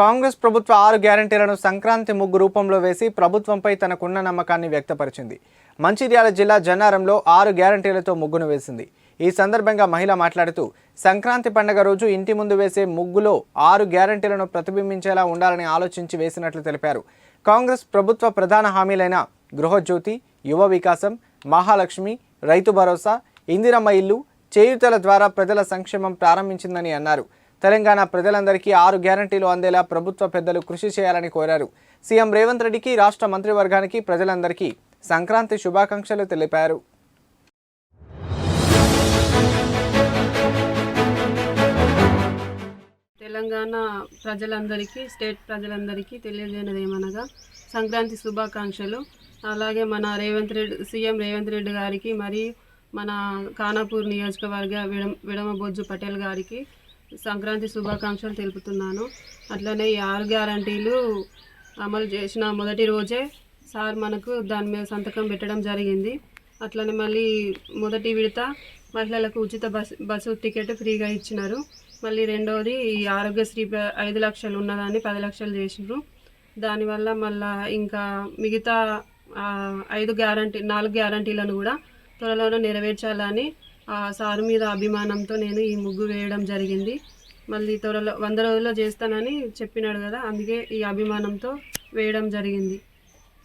కాంగ్రెస్ ప్రభుత్వ ఆరు గ్యారంటీలను సంక్రాంతి ముగ్గు రూపంలో వేసి ప్రభుత్వంపై తనకున్న నమ్మకాన్ని వ్యక్తపరిచింది. మంచిర్యాల జిల్లా జన్నారంలో ఆరు గ్యారంటీలతో ముగ్గును వేసింది. ఈ సందర్భంగా మహిళ మాట్లాడుతూ సంక్రాంతి పండగ రోజు ఇంటి ముందు వేసే ముగ్గులో ఆరు గ్యారంటీలను ప్రతిబింబించేలా ఉండాలని ఆలోచించి వేసినట్లు తెలిపారు. కాంగ్రెస్ ప్రభుత్వ ప్రధాన హామీలైన గృహజ్యోతి యువ వికాసం మహాలక్ష్మి రైతు భరోసా ఇందిరమ్మ ఇల్లు చేయుతల ద్వారా ప్రజల సంక్షేమం ప్రారంభించిందని అన్నారు. తెలంగాణ ప్రజలందరికీ ఆరు గ్యారంటీలు అందేలా ప్రభుత్వ పెద్దలు కృషి చేయాలని కోరారు. సీఎం రేవంత్ రెడ్డికి రాష్ట్ర మంత్రివర్గానికి ప్రజలందరికీ సంక్రాంతి శుభాకాంక్షలు తెలిపారు. తెలంగాణ ప్రజలందరికీ స్టేట్ ప్రజలందరికీ తెలియజేయనది ఏమనగా సంక్రాంతి శుభాకాంక్షలు. అలాగే మన రేవంత్ రెడ్డి సీఎం రేవంత్ రెడ్డి గారికి మరియు మన ఖానాపూర్ నియోజకవర్గ విడమ విడమబొజ్జు పటేల్ గారికి సంక్రాంతి శుభాకాంక్షలు తెలుపుతున్నాను. అట్లనే ఈ ఆరు గ్యారంటీలు అమలు చేసిన మొదటి రోజే సార్ మనకు దాని మీద సంతకం పెట్టడం జరిగింది. అట్లనే మళ్ళీ మొదటి విడత మహిళలకు ఉచిత బస్ బస్సు టికెట్ ఫ్రీగా ఇచ్చినారు. మళ్ళీ రెండవది ఈ ఆరోగ్యశ్రీ ఐదు లక్షలు ఉన్నదాన్ని పది లక్షలు చేసినారు దానివల్ల మళ్ళా ఇంకా మిగతా ఐదు గ్యారంటీ నాలుగు గ్యారంటీలను కూడా త్వరలోనే నెరవేర్చాలని సారు మీద అభిమానంతో నేను ఈ ముగ్గు వేయడం జరిగింది. మళ్ళీ త్వరలో వంద రోజుల్లో చేస్తానని చెప్పినాడు కదా అందుకే ఈ అభిమానంతో వేయడం జరిగింది.